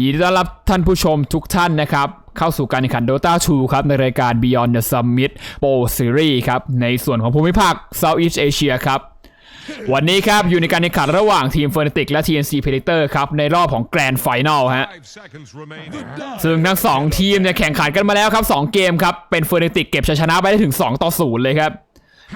ยินดีต้อนรับท่านผู้ชมทุกท่านนะครับเข้าสู่การแข่งขัน Dota 2 ครับ ในรายการ Beyond the Summit Pro Series ครับ ในส่วนของภูมิภาค Southeast Asia ครับ วันนี้ครับ อยู่ในการแข่งขันระหว่างทีม Fnatic และ TNC Predator ครับ ในรอบของ Grand Final ฮะ Five seconds remain. ซึ่งทั้ง 2 ทีมเนี่ยแข่งขันกันมาแล้วครับ 2 เกมครับ เป็นเฟอร์นิติกเก็บชัยชนะไปได้ถึง 2 ต่อ 0 เลยครับ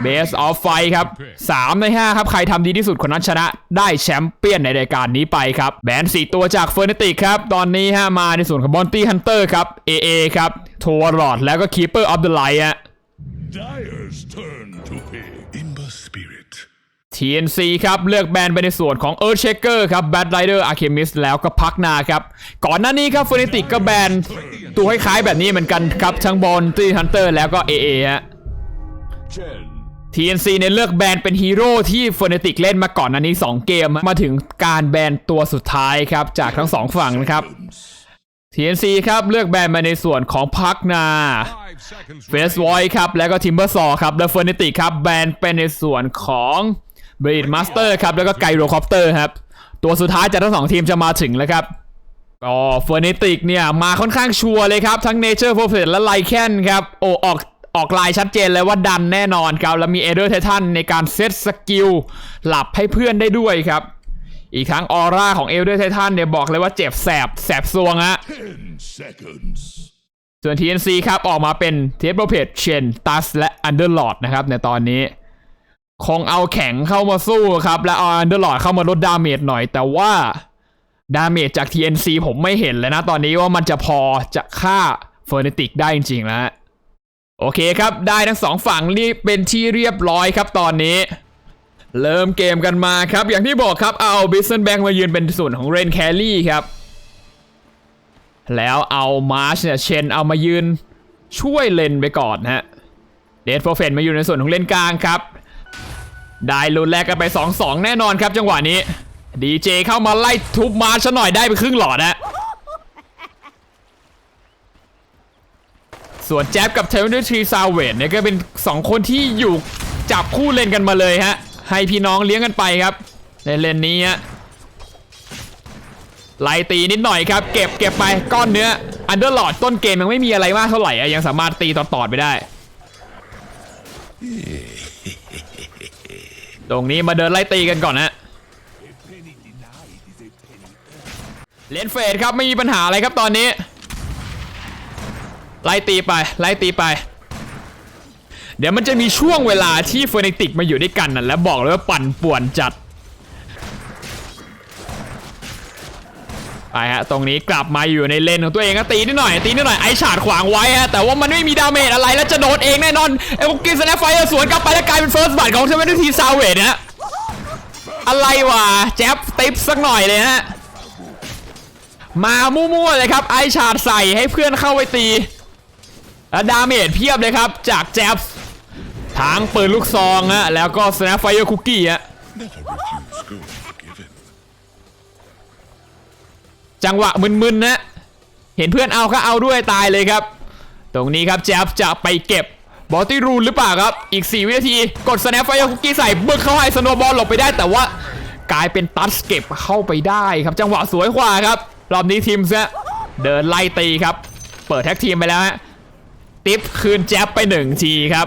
Base of Fight ครับ 3 ใน 5 ครับ ใครทำดีที่สุดคนนั้นชนะได้แชมเปี้ยนในรายการนี้ไปครับ แบน4ตัวจากเฟอร์นิติกครับ ตอนนี้ฮะมาในส่วนของ Bounty Hunter ครับ AA ครับ t o r o d แล้วก็ Keeper of the Light ฮะ Dyer's turn to pick. Ember Spirit. TNC ครับ เลือกแบนไปในส่วนของ Earthshaker ครับ Bad Rider Alchemist แล้วก็พักนาครับ ก่อนหน้านี้ครับ Fnatic ก็แบนตัวคล้ายๆแบบนี้เหมือนกันครับทั้งบอลตีฮันเตอร์แล้วก็ AA ฮะ Ten. TNC เนี่ยเลือกแบนเป็นฮีโร่ที่ Fnatic เล่นมาก่อนหน้านี้ 2 เกมมาถึงการแบนตัวสุดท้ายครับ จากทั้งสองฝั่งนะครับ TNC ครับเลือกแบนมาในส่วนของพักนาเฟสไวครับ แล้วก็ทิมเบอร์ซอครับแล้วเฟอร์นิติครับแบนเป็นในส่วนของบรีดมาสเตอร์ครับแล้วก็ไกโรคอปเตอร์ครับ ตัวสุดท้ายจากทั้งสองทีมจะมาถึงแล้วครับก็เฟอร์นิติกเนี่ยมาค่อนข้างชัวร์เลยครับ ทั้งเนเจอร์โ o รเฟสและไลแคนครับโอออก ออกลายชัดเจนเลยว่าดันแน่นอนครับ แล้วมีเอเดอร์ไททันในการเซตสกิลหลับให้เพื่อนได้ด้วยครับ อีกทั้งออร่าของเอเดอร์ไททันเนี่ยบอกเลยว่าเจ็บแสบแสบซวงฮะ Ten seconds. ส่วน TNC ครับ ออกมาเป็นเทปโรเพจเชนตัสและอันเดอร์ลอดนะครับในตอนนี้ คงเอาแข็งเข้ามาสู้ครับ และเอาอันเดอร์ลอดเข้ามาลดดาเมจหน่อย แต่ว่าดาเมจจาก TNC ผมไม่เห็นเลยนะตอนนี้ว่ามันจะพอจะฆ่าเฟอร์นติกได้จริงๆแล้ว โอเคครับได้ทั้งสองฝั่งนี่เป็นที่เรียบร้อยครับตอนนี้ เริ่มเกมกันมาครับ อย่างที่บอกครับเอาบิสเซนแบงมายืนเป็นส่วนของเรนแคลรี่ครับ แล้วเอามาร์ชเนี่ยเชนเอามายืนช่วยเลนไปก่อนนะฮะเดดโฟเฟนมาอยู่ในส่วนของเลนกลางครับ ได้ลุ้นแรกกันไป 2-2 แน่นอนครับจังหวะนี้ดีเจเข้ามาไล่ทุบมาร์ชหน่อยได้ไปครึ่งหลอดนะ ส่วนแจ๊บกับเทลเนอร์ทรีซาวเวดเนี่ยก็เป็น 2 คนที่อยู่จับคู่เล่นกันมาเลยฮะ ให้พี่น้องเลี้ยงกันไปครับ ในเลนนี้ฮะไล่ตีนิดหน่อยครับ เก็บเก็บไปก้อนเนื้ออันเดอร์ลอดต้นเกมยังไม่มีอะไรมากเท่าไหร่อะยังสามารถตีต่อๆไปได้ ตรงนี้มาเดินไล่ตีกันก่อนนะเลนเฟดครับไม่มีปัญหาอะไรครับตอนนี้ ไล่ตีไปไล่ตีไป เดี๋ยวมันจะมีช่วงเวลาที่เฟอร์นิติกมาอยู่ด้วยกันน่ะแล้วบอกเลยว่าปั่นป่วนจัดไปฮะตรงนี้กลับมาอยู่ในเลนของตัวเองก็ตีนิดหน่อยตีนิดหน่อยไอฉาดขวางไว้ฮะแต่ว่ามันไม่มีดาเมจอะไรแล้วจะโดนเองแน่นอนเอลกินสแนปไฟสวนกลับไปแล้วกลายเป็นเฟิร์สบัตของเทเวนทีซาวเวดนะฮะอะไรวะแจ๊บติปสักหน่อยเลยฮะมามั่วๆเลยครับไอฉาดใส่ให้เพื่อนเข้าไปตี แล้วดาเมจเพียบเลยครับ จากแจ๊บทางปืนลูกซองฮะแล้วก็สแนปไฟเออร์คุกกี้ฮะจังหวะมึนๆนะเห็นเพื่อนเอาก็เอาด้วยตายเลยครับ ตรงนี้ครับแจ๊บจะไปเก็บบอตตี้รูนหรือเปล่าครับ อีก 4 วินาที กดสแนปไฟคุกกี้ใส่บึกเข้าให้สโนบอลหลบไปได้แต่ว่ากลายเป็นตัดเก็บเข้าไปได้ครับ จังหวะสวยกว่าครับรอบนี้ทีมซะเดินไล่ตีครับ เปิดแท็กทีมไปแล้วฮะ ติปคืนแจ๊บไปหนึ่งทีครับ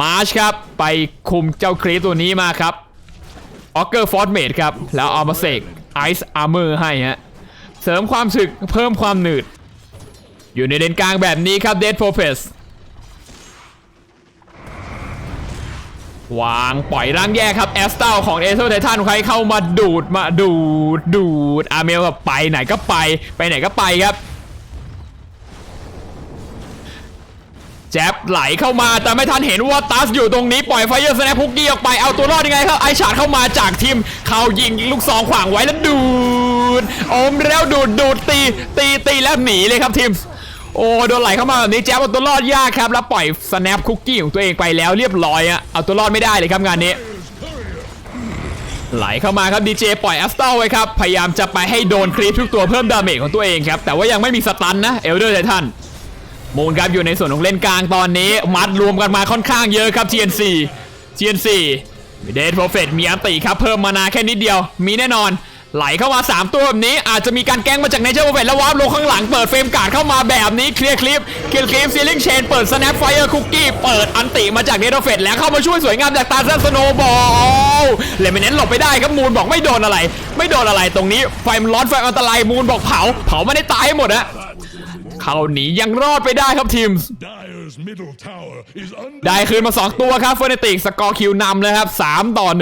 มาร์ชครับ ไปคุมเจ้าครีตัวนี้มาครับออกเกอร์ฟอร์ดเมดครับ แล้วเอามาเสกไอซ์อาร์เมอร์ให้ฮะ เสริมความสึกเพิ่มความหนืด อยู่ในเลนกลางแบบนี้ครับเดดโ o เฟสวางปล่อยร่างแยกครับ แอสตัลของเอเ e อร์ไททันใครเข้ามาดูดมาดูดดูดอาร์เมลแบบไปไหนก็ไป ไปไหนก็ไปครับ แจ๊บไหลเข้ามาแต่ไม่ทันเห็นว่าตัสอยู่ตรงนี้ปล่อยไฟเยอร์สแนพุกกี้ออกไปเอาตัวรอดยังไงครับไอชาดเข้ามาจากทีมเขายิงลูกซองขวางไว้แล้วดูดอมแล้วดูดดูดตีตีตีแล้วหนีเลยครับทีมโอ้โดนไหลเข้ามาแบบนี้แจ๊บเอาตัวรอดยากครับแล้วปล่อยสแนปคุกกี้ของตัวเองไปแล้วเรียบร้อยอะเอาตัวรอดไม่ได้เลยครับงานนี้ ไหลเข้ามาครับดีเจปล่อยแอสตัลไว้ครับพยายามจะไปให้โดนครีปทุกตัวเพิ่มดาเมจของตัวเองครับแต่ว่ายังไม่มีสตันนะเอลเดอร์ไททัน มูลครับอยู่ในส่วนของเล่นกลางตอนนี้ มัดรวมกันมาค่อนข้างเยอะครับ TNC TNC เดทโปรเฟตมีอันติครับ เพิ่มมานาแค่นิดเดียว มีแน่นอน ไหลเข้ามา 3 ตัวแบบนี้ อาจจะมีการแกล้งมาจากเนเจอร์โปรเฟตแล้ววาร์ปลงข้างหลังเปิดเฟรมการ์ดเข้ามาแบบนี้เคลียร์คลิปเคลียร์คลิปซีลิงเชนเปิดสแนปไฟเออร์คุกกี้เปิดอันติมาจากเนเจอร์เฟตแล้วเข้ามาช่วยสวยงามจากตาซันสโนบอลเลมิเนนหลบไปได้ครับมูนบอกไม่โดนอะไร ไม่โดนอะไรตรงนี้ไฟมันร้อนไฟอันตรายมูนบอกเผา เผาไม่ได้ตายให้หมดอะ เขาหนียังรอดไปได้ครับทีม Dyer's middle tower is under ได้คืนมา 2 ตัวครับเฟอร์เนติกสกอร์คิวนำเลยครับ 3 ต่อ 1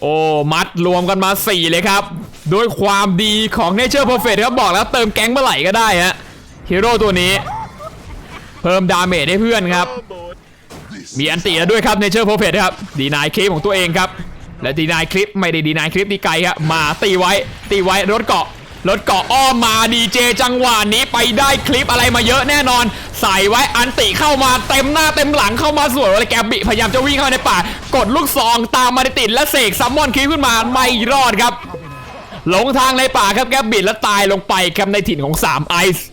โอ้ มัดรวมกันมา 4 เลยครับ ด้วยความดีของ Nature Perfect ครับบอกแล้วเติมแก๊งเมื่อไหร่ก็ได้ฮะฮีโร่ตัวนี้ เพิ่มดาเมจให้เพื่อนครับ มีอันติแล้วด้วยครับ Nature Perfect ครับ ดีนายคลิปของตัวเองครับ และดีนายคลิปไม่ได้ดีนายคลิปตีไกลครับมาตีไว้ ตีไว้รถเกาะรถเกาะอ้อมมาดีเจจังหวะนี้ไปได้คลิปอะไรมาเยอะแน่นอน ใส่ไว้อันติเข้ามาเต็มหน้าเต็มหลังเข้ามาสวยเลยแกบบิพยายามจะวิ่งเข้าในป่ากดลูกซองตามมาติดและเสกซัมมอนคลิปขึ้นมาไม่รอดครับหลงทางในป่าครับแกบบิและตายลงไปครับในถิ่นของ3ไอซ์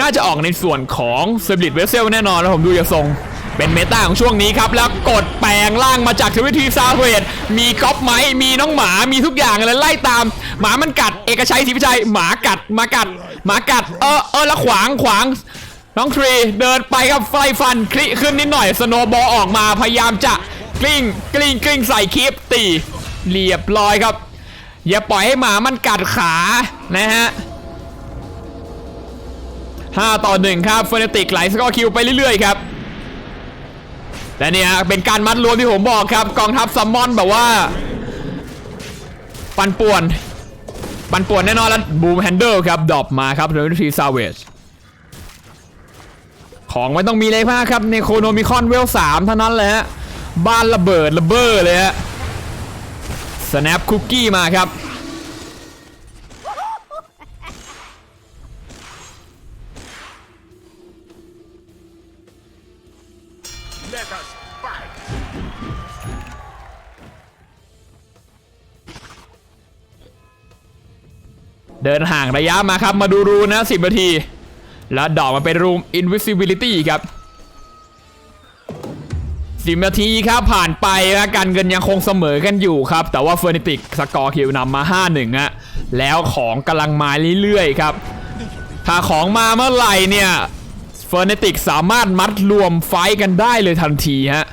น่าจะออกในส่วนของเซอร์บิทเวสเซลแน่นอนแล้วผมดูจากทรง เป็นเมตาของช่วงนี้ครับ แล้วกดแปลงร่างมาจากทวิทีซาเวดมีก๊อปไม้มีน้องหมามีทุกอย่างเลยไล่ตาม หมามันกัดเอกชัยศรีพิชัยหมากัดหมากัดหมากัด เออเออแล้วขวางขวาง น้องทรีเดินไปครับไฟฟันคลิขึ้นนิดหน่อยสโนบอลออกมาพยายามจะกลิ้งกลิ้งกลิ้งใส่คลิปตีเรียบร้อยครับ อย่าปล่อยให้หมามันกัดขานะฮะ5ต่อ1ครับเฟอร์เนติกไหลสกอร์คิวไปเรื่อยๆครับ และเนี่ยเป็นการมัดรวมที่ผมบอกครับ กองทัพซัมมอนแบบว่า ปันป่วน ปันป่วนแน่นอนแล้วบูมแฮนเดิลครับดรอปมาครับเรนทีซาเวจของไม่ต้องมีเลยมากครับในโคโนมิคอนเวล3เท่านั้นเลยฮะบ้านระเบิดระเบ้อเลยฮะสแนปคุกกี้มาครับ เดินห่างระยะมาครับมาดูรูนะ10นาที แล้วดอกมาเป็นรูม invisibility ครับ10นาทีครับผ่านไปนะการเงินยังคงเสมอกันอยู่ครับ แต่ว่าเฟอร์นิติกสกอร์คิวนำมา 5-1ฮะแล้วของกำลังมาเรื่อยๆครับ ถ้าของมาเมื่อไหร่เนี่ยเฟอร์นิติกสามารถมัดรวมไฟกันได้เลยทันทีฮะ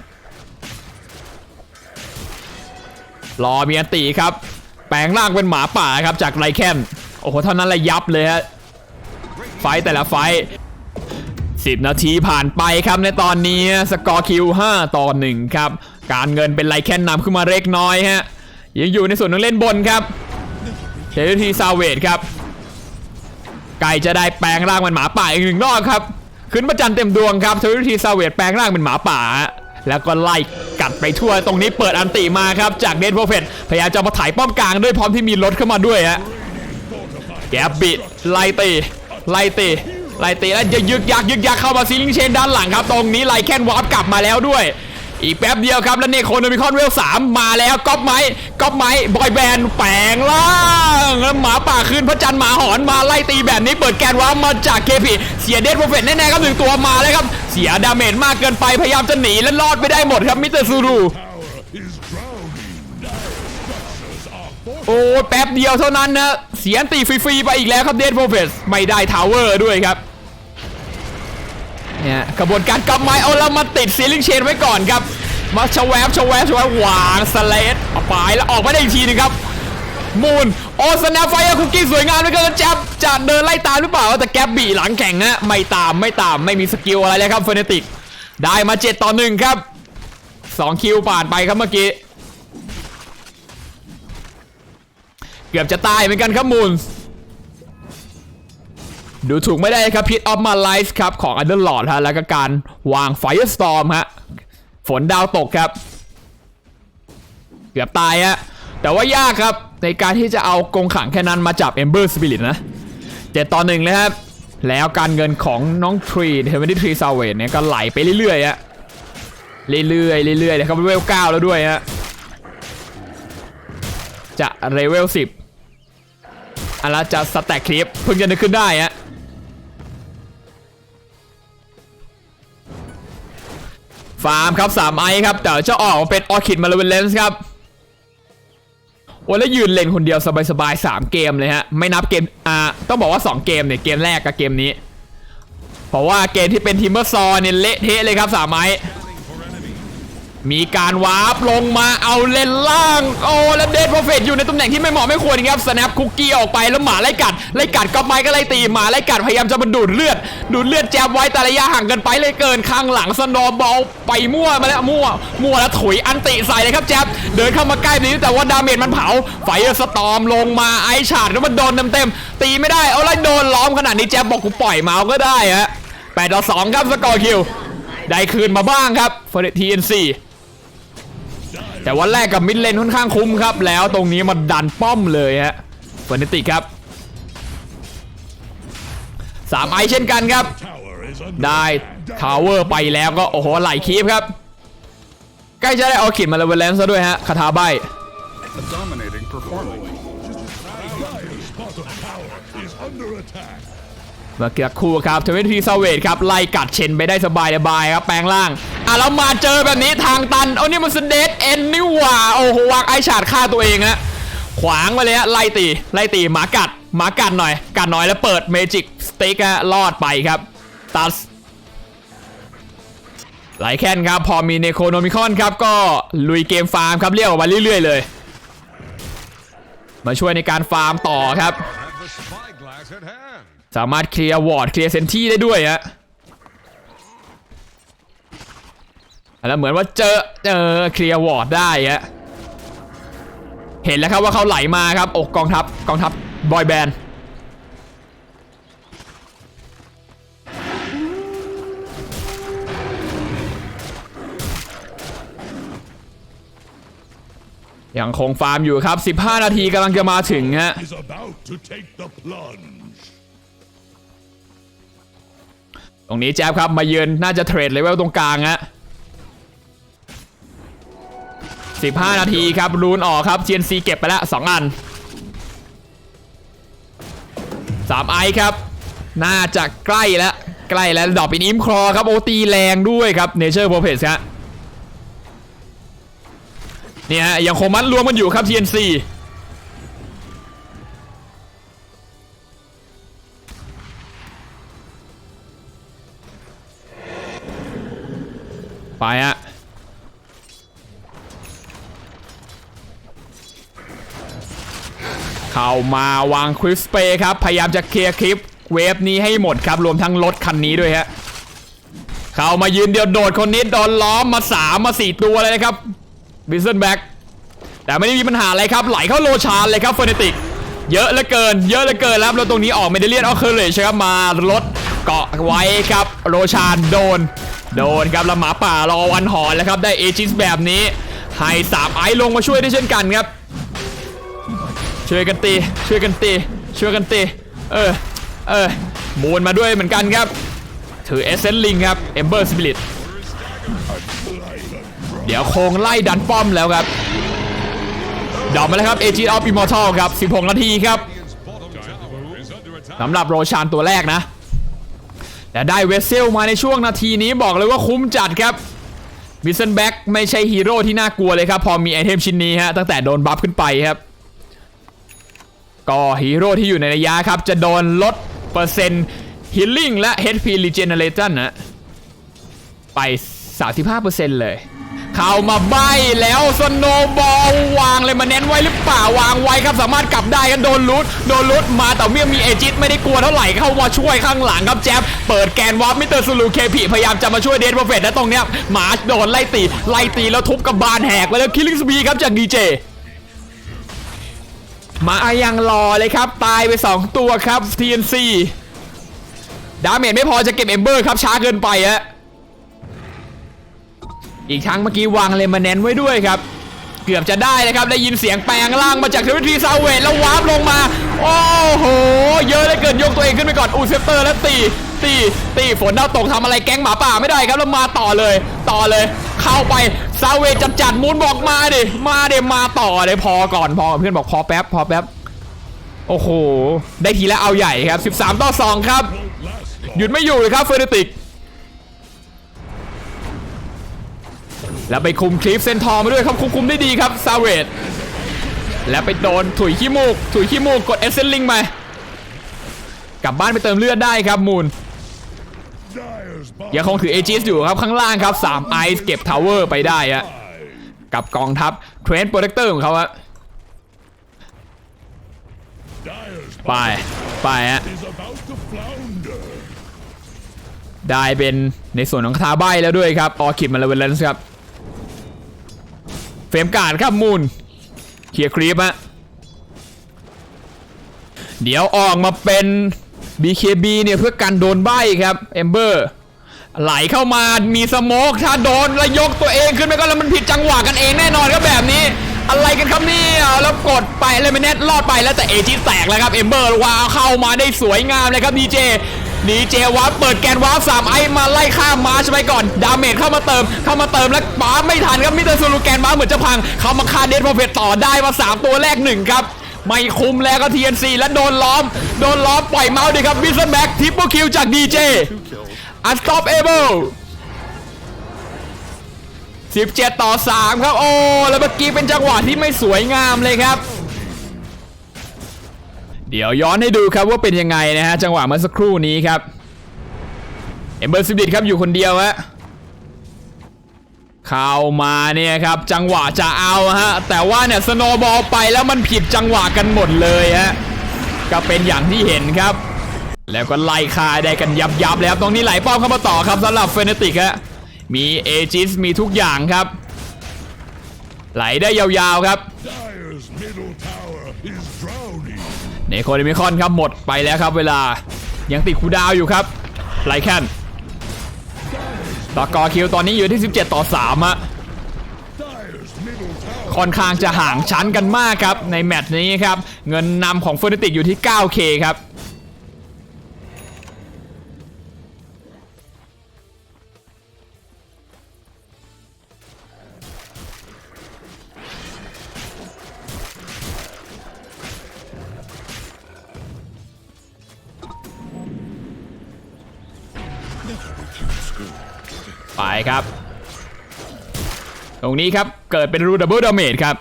รอมีอตีครับ แปลงร่างเป็นหมาป่าครับจากไรแคน โอ้โห เท่านั้นแหละยับเลยฮะ ไฟแต่ละไฟสิบนาทีผ่านไปครับในตอนนี้สกอร์คิว5ต่อ1ครับ การเงินเป็นไรแคนนำขึ้นมาเล็กน้อยฮะ ยังอยู่ในส่วนของเล่นบนครับเทเลทีซาเวดครับไก่จะได้แปลงร่างเป็นหมาป่าอีกหนึ่งรอบครับ ขึ้นประจันเต็มดวงครับเทเลทีซาเวดแปลงร่างเป็นหมาป่า แล้วก็ไล่กัดไปทั่วตรงนี้เปิดอันติมาครับจากเดนโปรเฟตพยายามจะมาถ่ายป้อมกลางด้วยพร้อมที่มีรถเข้ามาด้วยฮะ แกบิดไล่ตีไล่ตีไล่ตีแล้วจะยึกยักยึกยักเข้ามาซีลิงเชนด้านหลังครับ ตรงนี้ไลแคนวาร์ปกลับมาแล้วด้วย อีกแป๊บเดียวครับ แล้วเนโคโนมิคอนเวลสามมาแล้วก๊อปไม้ก๊อปไม้บอยแบนด์แปลงล่างแล้วหมาป่าขึ้นพระจันทร์หมาหอนมาไล่ตีแบบนี้เปิดแกนวาร์ปมาจากเคพีเสียเดดโปรเฟตแน่ๆครับหนึ่งตัวมาเลยครับ เสียดาเมจมากเกินไปพยายามจะหนีและรอดไม่ได้หมดครับมิสเตอร์ซูรู โอ้แป๊บเดียวเท่านั้นนะ เสียนตีฟรีๆไปอีกแล้วครับเดนโ o รเฟสไม่ได้ทาวเวอร์ด้วยครับเนี่ยกระบวนการกลับไม้เอาแล้วมาติดซีลิงเชนไว้ก่อนครับ มาชแวบชแวบชแวบวางสเลดเอาไปแล้วออกมาได้อีกทีหนึงครับมูนโอสนาไฟคุกกี้สวยงามด้วยกันแจ๊บจะเดินไล่ตามหรือเปล่าแต่แก๊บบีหลังแข่งฮะไม่ตามไม่ตามไม่มีสกิลอะไรเลยครับเฟเนติกได้มา7ต่อ1ครับ2คิวผ่านไปครับเมื่อกี้ เกือบจะตายเหมือนกันครับมูนดูถูกไม่ได้ครับพิทออฟมาไลฟ์ครับ ของอันเดอร์ลอดฮะแล้วก็การวางไฟสตอร์มฮะฝนดาวตกครับ เกือบตายฮะแต่ว่ายากครับในการที่จะเอากรงขังแค่นั้นมาจับ Ember Spirit นะเจ็ดต่อหนึ่งเลยครับ แล้วการเงินของน้องทรีเทเวนตี้ทรีซาเวเนี่ยก็ไหลไปเรื่อยๆฮะเรื่อยๆเรื่อยๆเลยครับเวลเก้าแล้วด้วยฮะจะเลเวล10 อันละจะสแต็กคลิปเพิ่งจะนึกขึ้นได้ฮะฟาร์มครับ3ไอครับ แต่จะออกเป็นออคิดมาเลเวนเลนส์ครับโอ้แล้วยืนเล่นคนเดียวสบายๆ3เกมเลยฮะ ไม่นับเกม อ่า ต้องบอกว่า 2 เกมเนี่ย เกมแรกกับเกมนี้ เพราะว่าเกมที่เป็นทีมเมอร์ซอร์เนี่ยเละเทะเลยครับ3ไอ มีการวาร์ปลงมาเอาเลนล่าง โอ้แล้วเดดโปรเฟตอยู่ในตำแหน่งที่ไม่เหมาะไม่ควรครับสแนปคุกกี้ออกไปแล้วหมาไล่กัดไล่กัดก็ไม้ก็ไล่ตีหมาไล่กัดพยายามจะมาดูดเลือด ดูดเลือดแจมไว้แต่ระยะห่างเกินไปเลยเกินข้างหลังสนอบอลไปมั่วมาแล้วมั่ว มั่วแล้วถุยอันติใส่เลยครับแจ๊บเดินเข้ามาใกล้นี้แต่ว่าดาเมจมันเผาไฟสตอมลงมาไอชาดแล้วมันโดนเต็มๆตีไม่ได้เอาแล้วโดนล้อมขนาดนี้แจ๊บบอกกูปล่อยเมาก็ได้ฮะแปดต่อสองครับสกอร์คิวได้คืนมาบ้างครับเฟร์ทีเอ็นซี แต่วันแรกกับมิดเลนค่อนข้างคุ้มครับ แล้วตรงนี้มันดันป้อมเลยฮะเฟอร์นิติครับสามไอเช่นกันครับ ได้ทาวเวอร์ไปแล้วก็โอ้โหไหลคีบครับ ใกล้จะได้เอาขิดมาเลเวลเลนซ์ซะด้วยฮะคาถาใบ เมื่อกี้คู่ครับเทเวนทีซาเวดครับไล่กัดเชนไปได้สบายบายครับแปลงล่างอะแล้วมาเจอแบบนี้ทางตันเอานี่มันสเดดเอ็นนี่หว่าโอ้โหวางไอชาดฆ่าตัวเองฮะขวางไปเลยฮะไล่ตีไล่ตีหมากัดหมากัดหน่อย กัดหน่อยแล้วเปิดเมจิกสเต็กฮะรอดไปครับตัสไหลแคนครับ พอมีเนโคโนมิคอนครับ ก็ลุยเกมฟาร์มครับ เรียกออกมาเรื่อยๆเลย มาช่วยในการฟาร์มต่อครับ สามารถเคลียร์วอร์ดเคลียร์เซนที่ได้ด้วยฮะแล้วเหมือนว่าเจอเจอเคลียร์วอร์ดได้ฮะเห็นแล้วครับว่าเขาไหลมาครับ อกกองทัพกองทัพบอยแบนด์ยังคงฟาร์มอยู่ครับ 15 นาทีกำลังจะมาถึงฮะ ตรงนี้แจ๊บครับมาเยือนน่าจะเทรดเลเวลตรงกลางฮะ15 นาทีครับรูนออกครับ GNC เก็บไปแล้ว2อัน3ไอครับ น่าจะใกล้แล้ว ใกล้แล้วดอกเป็นอิมคอครับโอตีแรงด้วยครับเนเจอร์โปรเพสฮะเนี่ยฮะยังคงมัดรวมกันอยู่ครับ TNC ไปฮะเข้ามาวางคริสเปย์ครับ พยายามจะเคลียร์คลิปเวฟนี้ให้หมดครับ รวมทั้งรถคันนี้ด้วยฮะเข้ามายืนเดียวโดดคนนี้โดนล้อมมา3มา4ตัวเลยนะครับบิสเซนแบ็กแต่ไม่ได้มีปัญหาอะไรครับ ไหลเข้าโลชานเลยครับเฟอร์เนติก เยอะเหลือเกิน เยอะเหลือเกินแล้วแล้วตรงนี้ออกเมเดเลียนออเคอร์เลชครับมารถเกาะไว้ครับโรชานโดน โดนครับแล้วหมาป่ารอวันหอนแล้วครับได้เอจิสแบบนี้ให้สามไอซ์ลงมาช่วยได้เช่นกันครับ ช่วยกันตีช่วยกันตีช่วยกันตีเออเออมูนมาด้วยเหมือนกันครับ ถือเอเซนลิงครับเอมเบอร์สปิริตเดี๋ยวโคงไล่ดันป้อมแล้วครับดอกมาแล้วครับเอจิออฟอิมมอร์ทัลครับ 16 นาทีครับสำหรับโรชานตัวแรกนะ แต่ได้เวสเซลมาในช่วงนาทีนี้บอกเลยว่าคุ้มจัดครับวิสเซนแบ็กไม่ใช่ฮีโร่ที่น่ากลัวเลยครับ พอมีไอเทมชิ้นนี้ฮะตั้งแต่โดนบัฟขึ้นไปครับ ก็ฮีโร่ที่อยู่ในระยะครับ จะโดนลดเปอร์เซ็นต์ฮิลลิ่งและ HP Regeneration นะไป 35%เลย เข้ามาใบแล้วสโนบอลวางเลยมาเน้นไว้หรือเปล่าวางไว้ครับสามารถกลับได้กันโดนลุดโดนลุดมาแต่เมื่อมีเอจิตไม่ได้กลัวเท่าไหร่เข้ามาช่วยข้างหลังครับแจ๊บเปิดแกนวาร์ปมิเตอร์ซูลูเคพีพยายามจะมาช่วยเดนโปรเฟตและตรงเนี้ยหมาโดนไล่ตีไล่ตีแล้วทุบกับบานแหกไปแล้วคิลลิ่งสปีครับจากดีเจมายังรอเลยครับ ตายไป 2 ตัวครับ TNC ดาเมจไม่พอจะเก็บเอมเบอร์ครับช้าเกินไปฮะ อีกทั้งเมื่อกี้วางเลมาแนนไว้ด้วยครับ เกือบจะได้เลยครับ ได้ยินเสียงแปลงล่างมาจากเทวิทีซาเวตแล้ววาร์ปลงมา โอ้โห เยอะเลยเกินยกตัวเองขึ้นไปก่อนอูเซปเตอร์แล้วตีตีตีฝนดาวตกทำอะไรแก๊งหมาป่าไม่ได้ครับแล้วมาต่อเลย ต่อเลย เข้าไปซาเวตจัดจัดมูนบอกมาดิมาเดมาต่อเลยพอก่อนพอเพื่อนบอกพอแป๊บพอแป๊บโอ้โห ได้ทีแล้วเอาใหญ่ครับ 13 ต่อ 2 ครับ หยุดไม่อยู่เลยครับเฟอร์ติก แล้วไปคุมคลิปเซนทอมาด้วยครับคุมคุมได้ดีครับซาเวตแล้วไปโดนถุยขี้มูก ถุยขี้มูกกดเอเซนลิงไปกลับบ้านไปเติมเลือดได้ครับมูลยังคงถือเอจิสอยู่ครับข้างล่างครับ3ไอซ์เก็บทาวเวอร์ไปได้ฮะกับกองทัพเทรนด์โปรเทคเตอร์ของเขาฮะไป ไปฮะได้เป็นในส่วนของคาถาใบแล้วด้วยครับ ออคิดมาเลเวลเลนส์ครับ เฟรมการ์ดครับมูลเคลียร์ครีปฮะเดี๋ยวออกมาเป็น BKB เนี่ยเพื่อกันโดนใบครับเอมเบอร์ไหลเข้ามามีสโมกถ้าโดนแล้วยกตัวเองขึ้นไปก็แล้วมันผิดจังหวะกันเองแน่นอนครับแบบนี้ อะไรกันครับเนี่ยแล้วกดไปเลยไม่แน่รอดไปแล้วแต่เอจิแตกแล้วครับเอมเบอร์ว้าเข้ามาได้สวยงามเลยครับดีเจ ดีเจวาร์ปเปิดแกนวาร์ปสามไอมาไล่ข้ามมาร์ชไปก่อน ดาเมจเข้ามาเติม เข้ามาเติมแล้วป้าไม่ทันครับมิเตอร์ซูลูแกนมาเหมือนจะพัง เข้ามาคาเดนพอเพตต่อได้มาสามตัวแรกหนึ่งครับไม่คุ้มแล้วก็ TNC แล้วโดนล้อม โดนล้อมปล่อยเมาส์ดีครับวิสเซนแบ็กทิปเปิลคิวจากดีเจ Unstoppable 17 ต่อ 3 ครับ โอ้ แล้วเมื่อกี้เป็นจังหวะที่ไม่สวยงามเลยครับ เดี๋ยวย้อนให้ดูครับว่าเป็นยังไงนะฮะจังหวะเมื่อสักครู่นี้ครับเอมเบอร์ซิบิดครับอยู่คนเดียวฮะเข้ามาเนี่ยครับจังหวะจะเอาฮะแต่ว่าเนี่ยสโนบอลไปแล้วมันผิดจังหวะกันหมดเลยฮะก็เป็นอย่างที่เห็นครับ แล้วก็ไล่คาได้กันยับยับแล้วตรงนี้ไหลป้อมเข้ามาต่อครับสำหรับเฟเนติกฮะมีเอจิสมีทุกอย่างครับ ไหลได้ยาวๆครับ เนโคเดมิคอนครับหมดไปแล้วครับเวลายังติดคูดาวอยู่ครับไลแคนต่อกอคิวตอนนี้อยู่ที่ 17 ต่อ3อะค่อนข้างจะห่างชั้นกันมากครับในแมตช์นี้ครับ เงินนำของเฟอร์นิติกอยู่ที่ 9K ครับ ไปครับ ตรงนี้ครับ เกิดเป็นรูดับเบิลดาเมจครับ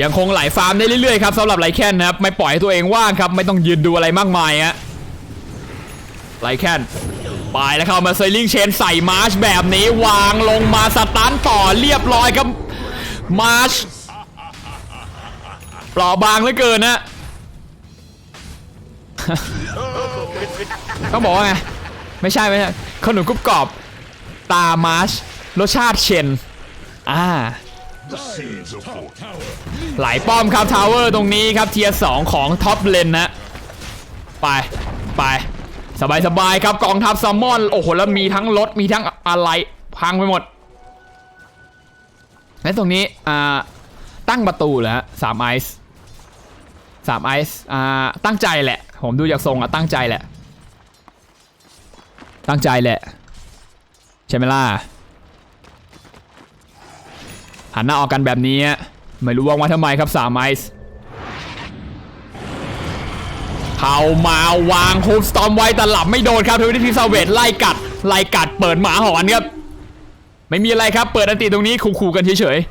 ยังคงไหลฟาร์มได้เรื่อยๆครับสำหรับไลแคนนะครับ ไม่ปล่อยให้ตัวเองว่างครับ ไม่ต้องยืนดูอะไรมากมายฮะไลแคนไปแล้วเข้ามาเซลิงเชนใส่มาร์ชแบบนี้วางลงมาสตันต่อเรียบร้อยครับมาร์ชเปล่าบางเหลือเกินนะ ต้องบอกว่าไงไม่ใช่ไม่ใช่ขนมกรุบกรอบตามาร์ชรสชาติเชนอ่า Dyer's top tower ไหลป้อมครับทาวเวอร์ตรงนี้ครับเทียร์สของท็อปเลนนะ ไปไปสบายสบายครับกองทัพซัมมอน โอ้โห แล้วมีทั้งรถมีทั้งอะไรพังไปหมด และตรงนี้ อ่า ตั้งประตูเหรอฮะสามไอซ์สามไอซ์อ่า ตั้งใจแหละ ผมดูจากทรงอะ ตั้งใจแหละ ตั้งใจแหละ ใช่ไหมล่ะหันหน้าออกกันแบบนี้ ไม่รู้ว่างไว้ทำไมครับสามไอซ์เข้ามาวางคูสตอมไว้แต่หลับไม่โดนครับทวิทีซาเวตไล่กัด ไล่กัดเปิดหมาหอนครับ ไม่มีอะไรครับ เปิดอันติตรงนี้ขู่ๆกันเฉย gold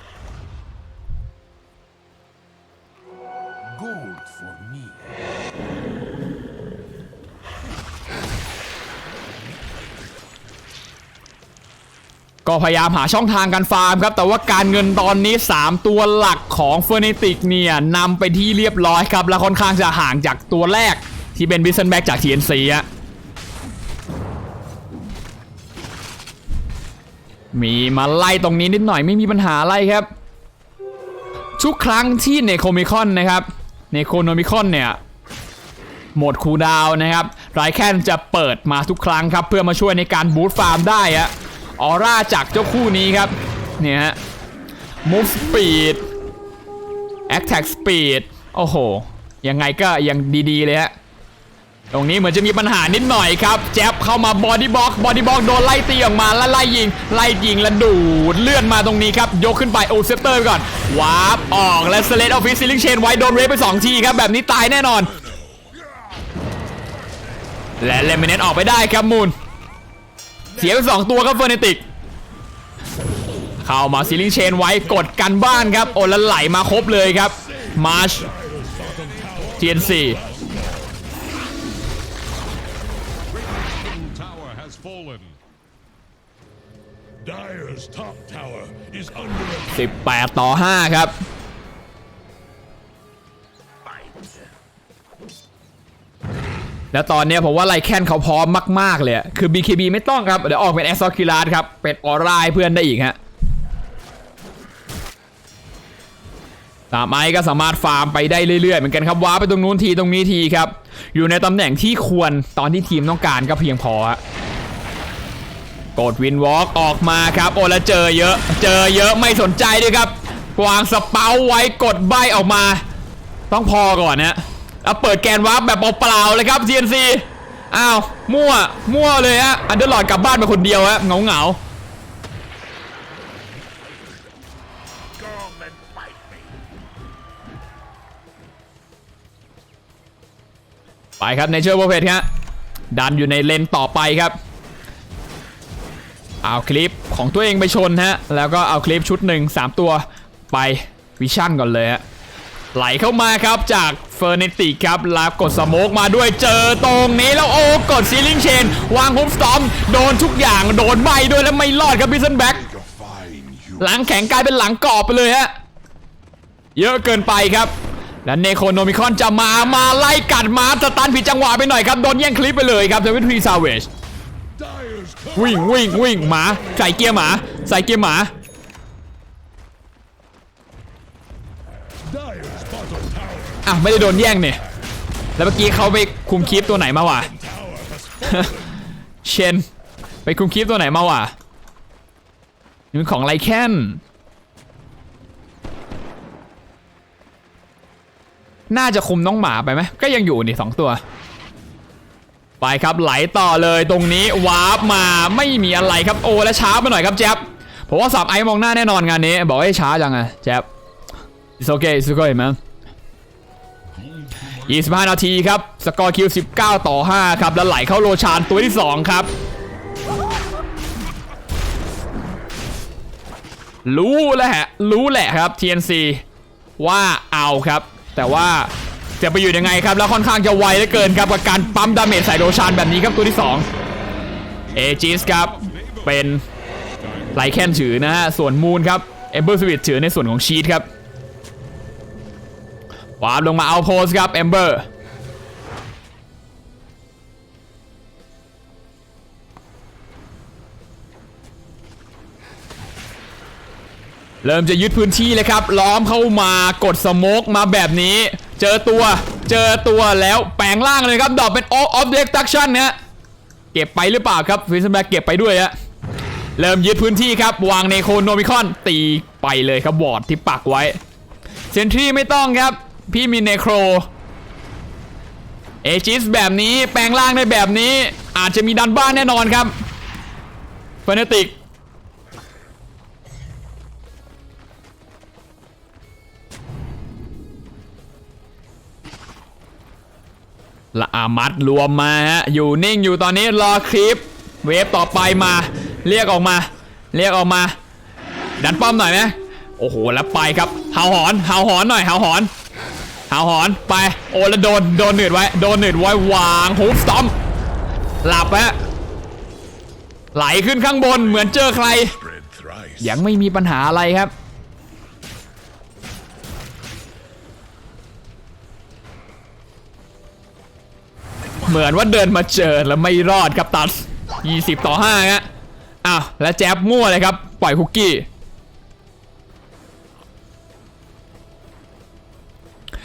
ก็พยายามหาช่องทางการฟาร์มครับ แต่ว่าการเงินตอนนี้ 3 ตัวหลักของเฟอร์นิติกเนี่ยนำไปที่เรียบร้อยครับ และค่อนข้างจะห่างจากตัวแรกที่เป็นบิสเซนแบ็กจาก TNC อะมีมาไล่ตรงนี้นิดหน่อยไม่มีปัญหาอะไรครับ ทุกครั้งที่เนโคมิคอนนะครับเนโคโนมิคอนเนี่ยโหมดคูดาวน์นะครับไรแคนจะเปิดมาทุกครั้งครับ เพื่อมาช่วยในการบูตฟาร์มได้อะ ออร่าจากเจ้าคู่นี้ครับ เนี่ยฮะ move speed attack speed โอ้โห ยังไงก็ยังดีๆเลยฮะตรงนี้เหมือนจะมีปัญหานิดหน่อยครับ แจ๊บเข้ามาบอดี้บ็อกบอดี้บ็อกโดนไล่ตีออกมาแล้วไล่ยิง ไล่ยิงแล้วดูดเลื่อนมาตรงนี้ครับ ยกขึ้นไปโอเซปเตอร์ก่อนวาร์ปออกและสเลดออฟฟิศซิลิงเชนไว้โดนเรฟไป 2 ทีครับ แบบนี้ตายแน่นอน และเลมิเนตออกไปได้ครับมูล เสียไปสองตัวครับเฟอร์เนติกเข้ามาซีลิงเชนไว้กดกันบ้านครับ โอ้แล้วไหลมาครบเลยครับ มาร์ช TNC Tower has fallen. Dyer's top tower is under attack. 18ต่อ5ครับ แล้วตอนเนี้ยผมว่าไลแคนเขาพร้อมมาก ๆ เลยคือ BKB ไม่ต้องครับ เดี๋ยวออกเป็นแอสซอคิลาสครับ เป็นออร่าเพื่อนได้อีกฮะตามไอ้ก็สามารถฟาร์มไปได้เรื่อยๆ เหมือนกันครับว้าไปตรงนู้นทีตรงนี้ทีครับ อยู่ในตำแหน่งที่ควรตอนที่ทีมต้องการก็เพียงพอฮะกดวินวอล์กออกมาครับ โอ้แล้วเจอเยอะ เจอเยอะไม่สนใจด้วยครับวางสเปาไว้กดใบออกมา ต้องพอก่อนนะ เอาเปิดแกนวาร์ปแบบเปล่าๆเลยครับ CNC อ้าวมั่วมั่วเลยฮะอันเดอร์ลอดกลับบ้านมาคนเดียวฮะเงาเงาไปครับในเชอร์โปรเพทฮะดันอยู่ในเลนต่อไปครับ เอาคลิปของตัวเองไปชนฮะแล้วก็เอาคลิปชุดหนึ่งสามตัวไปวิชั่นก่อนเลยฮะ ไหลเข้ามาครับจากเฟอร์เนติครับล้วกดสโมกมาด้วยเจอตรงนี้แล้วโอ้กดซีลิงเชน วางฮุบสตอม โดนทุกอย่างโดนใบด้วยแล้วไม่รอดครับพิซซันแบ็กหลังแข็งกลายเป็นหลังกรอบไปเลยฮะเยอะเกินไปครับ และเนโคโนมิคอนจะมามาไล่กัดมาสตันผิดจังหวะไปหน่อยครับ โดนแย่งคลิปไปเลยครับเดวิดทีซาเวชวิ่งวิ่งวิ่งหมาใส่เกียร์หมา ใส่เกียร์หมา Dyer's bottom อะไม่ได้โดนแย่งเนี่ย แล้วเมื่อกี้เขาไปคุมคลิปตัวไหนมาวะ เชน ไปคุมคลิปตัวไหนมาวะนี่มันของไลแคนน่าจะคุมน้องหมาไปไหม ก็ยังอยู่นี่สองตัว ไปครับไหลต่อเลยตรงนี้วาร์ปมาไม่มีอะไรครับโอ้และช้าไปหน่อยครับแจ๊บผมว่าสับไอมองหน้าแน่นอนงานนี้ บอกให้ช้าจังอะแจ๊บ it's okay it's okay man 25 นาทีครับ สกอร์คิว 19 ต่อ 5 ครับ แล้วไหลเข้าโรชานตัวที่ 2 ครับ รู้แล้วฮะ รู้แหละครับ TNC ว่าเอาครับ แต่ว่าจะไปอยู่ยังไงครับ แล้วค่อนข้างจะไวเหลือเกินครับ กับการปั๊มดาเมจใส่โรชานแบบนี้ครับตัวที่ 2 เอจิสครับ เป็นไลแคนถือนะฮะ ส่วนมูนครับเอเบอร์สวิตถือในส่วนของชีตครับ วาร์ปลงมาเอาโพสครับเอมเบอร์เริ่มจะยึดพื้นที่เลยครับ ล้อมเข้ามากดสโมกมาแบบนี้ เจอตัว เจอตัวแล้วแปลงร่างเลยครับ ดอกเป็นออฟเด e ก t ักชั่นนะเก็บไปหรือเปล่าครับฟิสแบ็กเก็บไปด้วยฮะเริ่มยึดพื้นที่ครับ วางเนโคโนมิคอนตีไปเลยครับวอร์ดที่ปักไว้ เซนทรีไม่ต้องครับ พี่มีเนโครเอจิสแบบนี้แปลงร่างได้แบบนี้ อาจจะมีดันบ้านแน่นอนครับเฟนติกละอามัดรวมมาฮะอยู่นิ่งอยู่ตอนนี้รอคลิป เวฟต่อไปมา เรียกออกมา เรียกออกมา ดันป้อมหน่อยไหมโอ้โหแล้วไปครับเห่าหอนเห่าหอนหน่อยเห่าหอน หาหอนไปโอ้แล้วโดนโดนหนืดไว้โดนหนืดไว้วางฮูฟสตอมหลับฮะไหลขึ้นข้างบนเหมือนเจอใคร ยังไม่มีปัญหาอะไรครับ เหมือนว่าเดินมาเจอแล้วไม่รอดครับตัด 20 ต่อ5ฮะอ้าวแล้วแจ๊บมั่วเลยครับ ปล่อยคุกกี้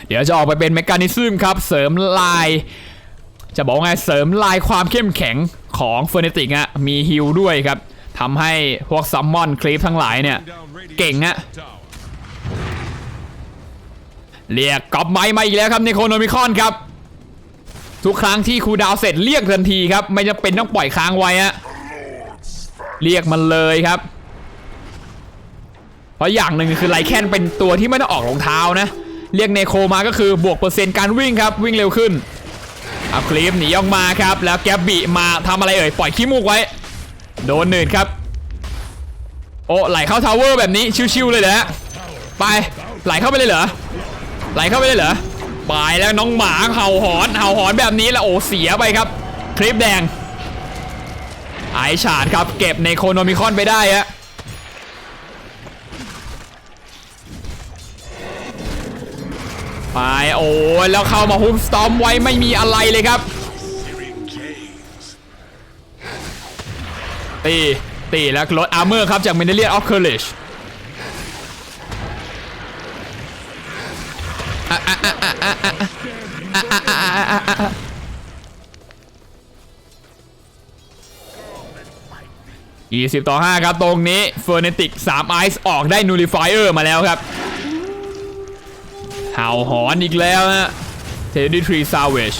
เดี๋ยวจะออกไปเป็นเมกานิซึมครับ เสริมลาย จะบอกไงเสริมลายความเข้มแข็งของเฟอร์เนติกอะมีฮิลด้วยครับทำให้พวกซัมมอนคลีฟทั้งหลายเนี่ย เก่งอะเรียกกอบไม้มาอีกแล้วครับในโคโนมิคอนครับ ทุกครั้งที่ครูดาวเสร็จเรียกทันทีครับ ไม่จำเป็นต้องปล่อยค้างไว้ฮะเรียกมันเลยครับ เพราะอย่างหนึ่งคือไลแคนเป็นตัวที่ไม่ต้องออกรองเท้านะ เรียกเนโคมาก็คือบวกเปอร์เซ็นต์การวิ่งครับวิ่งเร็วขึ้นเอาคลิปหนีออกมาครับ แล้วแกบบิมาทำอะไรเอ่ยปล่อยขี้มูกไว้ โดนหนืดครับ โอ้ไหลเข้าทาวเวอร์แบบนี้ชิวๆเลยเหรอฮะไปไหลเข้าไปเลยเหรอไหลเข้าไปเลยเหรอไปแล้วน้องหมาเห่าหอนเห่าหอนแบบนี้แล้วโอ้เสียไปครับ คลิปแดงไอชาดครับเก็บในโคโนมิคอนไปได้ฮะ ไปโอ้แล้วเข้ามาฮุบสตอมไว้ไม่มีอะไรเลยครับตีตีแล้วลดอาร์เมอร์ครับจากเมนเนเลียนออฟเคอร์เลชยี่สิบต่อ5ครับตรงนี้เฟอร์เนติก3ไอซ์ออกได้นูริฟายเออร์มาแล้วครับ ห่าหอนอีกแล้วนะเทดดี้ทรีซาเวช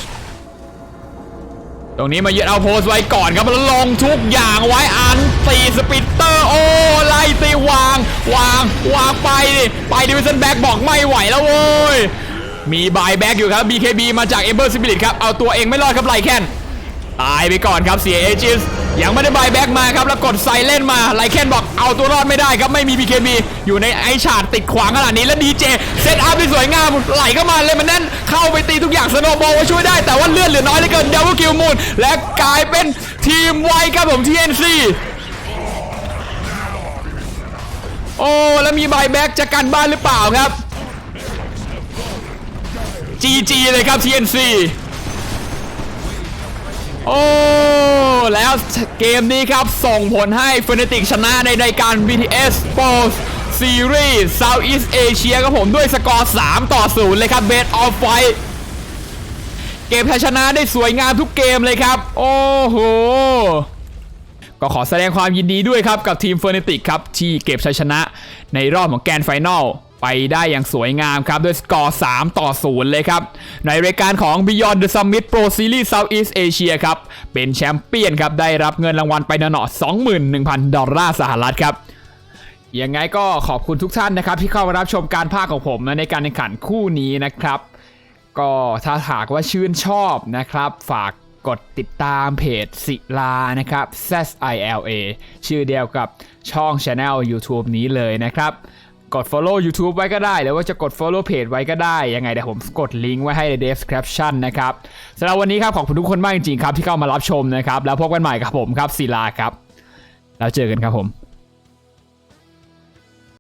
ตรงนี้มายึดเอาโพสไว้ก่อนครับแล้วลงทุกอย่างไว้อันตีสปิตเตอร์โอ้ไล่ตีวาง วางวางไปดิไปดิวิสันแบ็กบอกไม่ไหวแล้วโว้ยมีบายแบ็กอยู่ครับ BKB มาจาก e m b e r Spirit ครับ เอาตัวเองไม่รอดครับไลแคนตายไปก่อนครับเสียเอจิส ยังไม่ได้บายแบ็กมาครับแล้วกดไซเล่นมาไลแคนบอกเอาตัวรอดไม่ได้ครับไม่มี BKB อยู่ในไอชาดติดขวางขนาดนี้แล้วดีเจเซตอัพได้สวยงามไหลเข้ามาเลยมันแน่นเข้าไปตีทุกอย่างสโนบอลช่วยได้แต่ว่าเลือดเหลือน้อยเหลือเกินเดวิลคิวมูนและกลายเป็นทีมไวครับผม TNC โอ้แล้วมีบายแบ็กจะกันบ้านหรือเปล่าครับ GG เลยครับ TNC โอ้ แล้ว เกมนี้ครับ ส่งผลให้ f n a t i c ชนะในรายการ BTS Sports Series Southeast Asia ครับผมด้วยสกอร์ 3 ต่อ 0 เลยครับ Best of Fight เกมไทยชนะได้สวยงามทุกเกมเลยครับ โอ้โห ก็ขอแสดงความยินดีด้วยครับ กับทีมเฟอร์เนติกครับ ที่เก็บชัยชนะในรอบของแกนไฟนอล ไปได้อย่างสวยงามครับ ด้วยสกอร์ 3 ต่อ 0 เลยครับ ในรายการของ Beyond the Summit Pro Series Southeast Asia ครับ เป็นแชมปเปี้ยนครับ ได้รับเงินรางวัลไปหนอ21,000 ดอลลาร์สหรัฐครับยังไงก็ขอบคุณทุกท่านนะครับ ที่เข้ามารับชมการภาคของผมนะในการแข่งขันคู่นี้นะครับ ก็ถ้าหากว่าชื่นชอบนะครับ ฝากกดติดตามเพจศิลานะครับ Z I L A ชื่อเดียวกับช่อง Channel YouTube นี้เลยนะครับ กด follow YouTube ไว้ก็ได้ หรือว่าจะกด follow เพจไว้ก็ได้ ยังไงเดี๋ยวผมกดลิงก์ไว้ให้ใน description นะครับสำหรับวันนี้ครับขอบคุณทุกคนมากจริงๆครับที่เข้ามารับชมนะครับ แล้วพบกันใหม่ครับผมครับศิลาครับ แล้วเจอกันครับผม